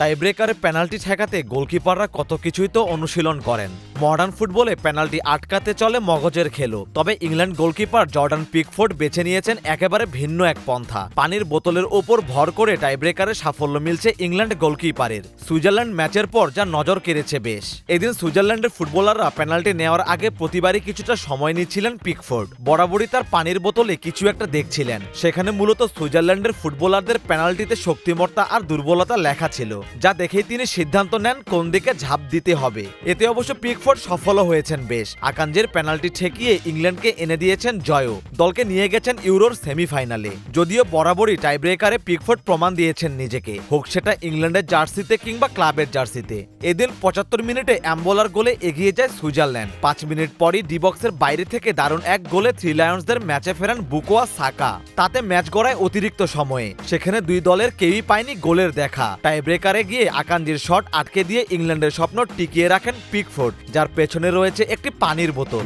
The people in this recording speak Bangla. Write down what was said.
টাইব্রেকারে পেনাল্টি ঠেকাতে গোলকিপাররা কত কিছুই তো অনুশীলন করেন। মডার্ন ফুটবলে পেনাল্টি আটকাতে চলে মগজের খেলো। তবে ইংল্যান্ড গোলকিপার জর্ডান পিকফোর্ড বেছে নিয়েছেন একেবারে ভিন্ন এক পন্থা। পানির বোতলের ওপর ভর করে টাইব্রেকারে সাফল্য মিলছে ইংল্যান্ড গোলকিপারের। সুইজারল্যান্ড ম্যাচের পর যা নজর কেড়েছে বেশ। এদিন সুইজারল্যান্ডের ফুটবলাররা পেনাল্টি নেওয়ার আগে প্রতিবারই কিছুটা সময় নিচ্ছিলেন পিকফোর্ড। বরাবরই তার পানির বোতলে কিছু একটা দেখছিলেন। সেখানে মূলত সুইজারল্যান্ডের ফুটবলারদের পেনাল্টিতে শক্তিমত্তা আর দুর্বলতা লেখা ছিল। যা দেখেই তিনি সিদ্ধান্ত নেন কোন দিকে ঝাঁপ দিতে হবে। এতে অবশ্য পিকফোর্ড সফলও হয়েছেন বেশ। আকাঞ্জের পেনাল্টি ঠেকিয়ে ইংল্যান্ডকে এনে দিয়েছেন জয়ও। দলকে নিয়ে গেছেন ইউরোর সেমিফাইনালে। যদিও বরাবরই টাইব্রেকারে পিকফোর্ড প্রমাণ দিয়েছেন নিজেকে। হোক সেটা ইংল্যান্ডের জার্সিতে কিংবা ক্লাবের জার্সিতে। এদিন পঁচাত্তর মিনিটে অ্যাম্বোলার গোলে এগিয়ে যায় সুইজারল্যান্ড। পাঁচ মিনিট পরই ডিবক্সের বাইরে থেকে দারুণ এক গোলে থ্রি লায়ন্সদের ম্যাচে ফেরান বুকোয়া সাকা। তাতে ম্যাচ গড়ায় অতিরিক্ত সময়ে। সেখানে দুই দলের কেউই পায়নি গোলের দেখা। টাই ব্রেকারে গিয়ে আকান্দির শট আটকে দিয়ে ইংল্যান্ডের স্বপ্ন টিকিয়ে রাখেন পিকফোর্ড, যার পেছনে রয়েছে একটি পানির বোতল।